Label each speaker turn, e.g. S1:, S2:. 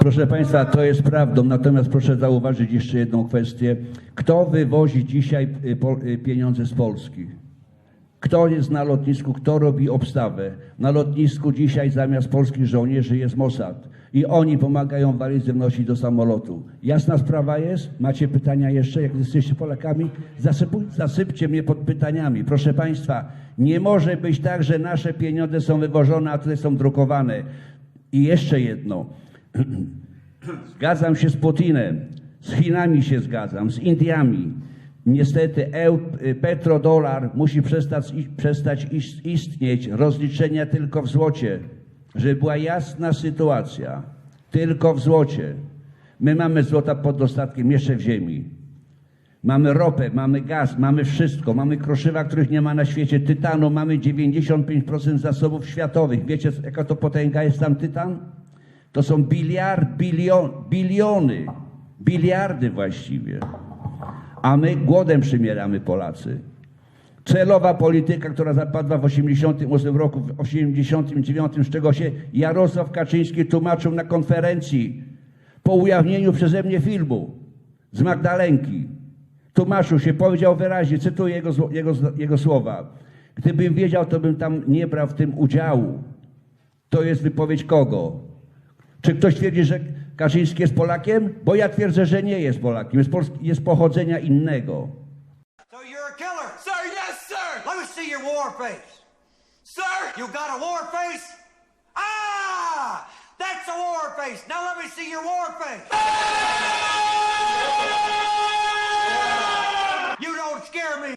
S1: Proszę Państwa, to jest prawdą, natomiast proszę zauważyć jeszcze jedną kwestię. Kto wywozi dzisiaj y, y, pieniądze z Polski? Kto jest na lotnisku, kto robi obstawę? Na lotnisku dzisiaj zamiast polskich żołnierzy jest Mossad i oni pomagają walizy wnosić do samolotu. Jasna sprawa jest? Macie pytania jeszcze? Jak jesteście Polakami? Zasypuj, zasypcie mnie pod pytaniami. Proszę Państwa, nie może być tak, że nasze pieniądze są wywożone, a tutaj są drukowane. I jeszcze jedno. Zgadzam się z Putinem, z Chinami się zgadzam, z Indiami. Niestety petrodolar musi przestać, przestać is- istnieć, rozliczenia tylko w złocie. Żeby była jasna sytuacja, tylko w złocie. My mamy złota pod dostatkiem jeszcze w ziemi. Mamy ropę, mamy gaz, mamy wszystko, mamy kroszywa, których nie ma na świecie, tytanu, mamy 95% zasobów światowych. Wiecie, jaka to potęga jest tam tytan? To są biliard, bilion, biliony, biliardy właściwie. A my głodem przymieramy Polacy. Celowa polityka, która zapadła w 88 roku, w 89, z czego się Jarosław Kaczyński tłumaczył na konferencji po ujawnieniu przeze mnie filmu z Magdalenki. Tłumaczył się, powiedział wyraźnie, cytuję jego, jego, jego słowa. Gdybym wiedział, to bym tam nie brał w tym udziału. To jest wypowiedź kogo? Czy ktoś twierdzi, że Kaczyński jest Polakiem? Bo ja twierdzę, że nie jest Polakiem, jest, Pols- jest pochodzenia innego.
S2: So you're a killer.
S3: Sir, yes, sir!
S2: Let me see your war face.
S3: Sir!
S2: You got a war face? Ah! That's a war face. Now let me see your war face. You don't scare me.